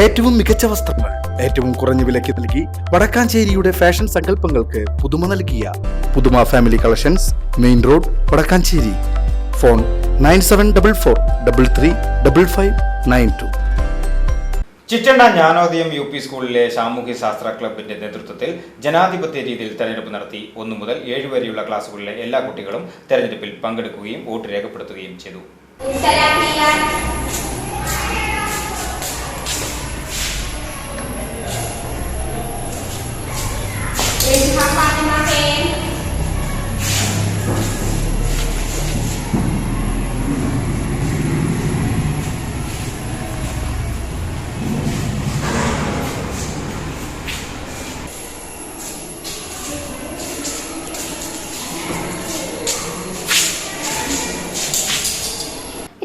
ഏറ്റവും മികച്ച വസ്ത്രങ്ങൾ ഏറ്റവും കുറഞ്ഞ വിലയ്ക്ക് നൽകി വടക്കാഞ്ചേരിയുടെ ഫാഷൻ സങ്കല്പങ്ങൾക്ക് പുതുമ നൽകിയ പുതുമ family collections main road Vadakkanchery. Phone nine seven double four double three double five nine two. Chittanda Jnanodayam U P സ്കൂളിലെ സാമൂഹ്യ ശാസ്ത്ര ക്ലബിന്റെ നേതൃത്വത്തിൽ ജനാധിപത്യ രീതിയിൽ തെരഞ്ഞെടുപ്പ് നടത്തി ഒന്നു മുതൽ ഏഴ് വരെയുള്ള ക്ലാസ്സുകളിലെ എല്ലാ കുട്ടികളും തെരഞ്ഞെടുപ്പിൽ പങ്കെടുക്കുകയും വോട്ട് രേഖപ്പെടുത്തുകയും ചെയ്തു.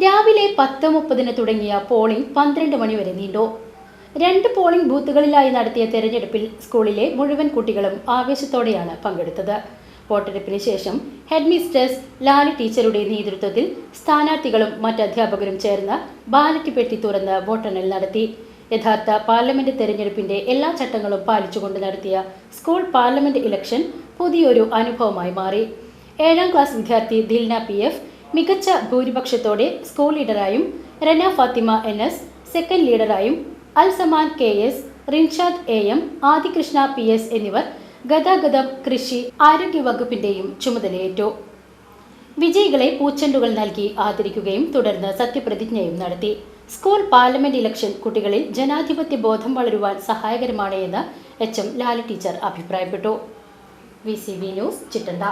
രാവിലെ പത്ത് മുപ്പതിന് തുടങ്ങിയ പോളിംഗ് പന്ത്രണ്ട് മണിവരെ നീണ്ടു. രണ്ട് പോളിംഗ് ബൂത്തുകളിലായി നടത്തിയ തെരഞ്ഞെടുപ്പിൽ സ്കൂളിലെ മുഴുവൻ കുട്ടികളും ആവേശത്തോടെയാണ് പങ്കെടുത്തത്. വോട്ടെടുപ്പിന് ശേഷം ഹെഡ് മിസ്റ്റേഴ്സ് ലാലി ടീച്ചറുടെ നേതൃത്വത്തിൽ സ്ഥാനാർത്ഥികളും മറ്റ് അധ്യാപകരും ചേർന്ന് ബാലറ്റ് പെട്ടി തുറന്ന് വോട്ടെണ്ണൽ നടത്തി. യഥാർത്ഥ പാർലമെന്റ് തെരഞ്ഞെടുപ്പിന്റെ എല്ലാ ചട്ടങ്ങളും പാലിച്ചുകൊണ്ട് നടത്തിയ സ്കൂൾ പാർലമെന്റ് ഇലക്ഷൻ പുതിയൊരു അനുഭവമായി മാറി. ഏഴാം ക്ലാസ് വിദ്യാർത്ഥി ദിൽന പി എഫ് മികച്ച ഭൂരിപക്ഷത്തോടെ school ലീഡറായും Rana Fathima N S second ലീഡറായും Al Saman K S Rinshad A M Adikrishna P S എന്നിവർ ഗതാഗതം കൃഷി ആരോഗ്യ വകുപ്പിന്റെയും ചുമതലയേറ്റു. വിജയികളെ പൂച്ചെണ്ടുകൾ നൽകി ആദരിക്കുകയും തുടർന്ന് സത്യപ്രതിജ്ഞയും നടത്തി. സ്കൂൾ പാർലമെന്റ് ഇലക്ഷൻ കുട്ടികളിൽ ജനാധിപത്യ ബോധം വളരുവാൻ സഹായകരമാണ് എന്ന് എച്ച് എം ലാലി ടീച്ചർ അഭിപ്രായപ്പെട്ടു. V C B news Chittanda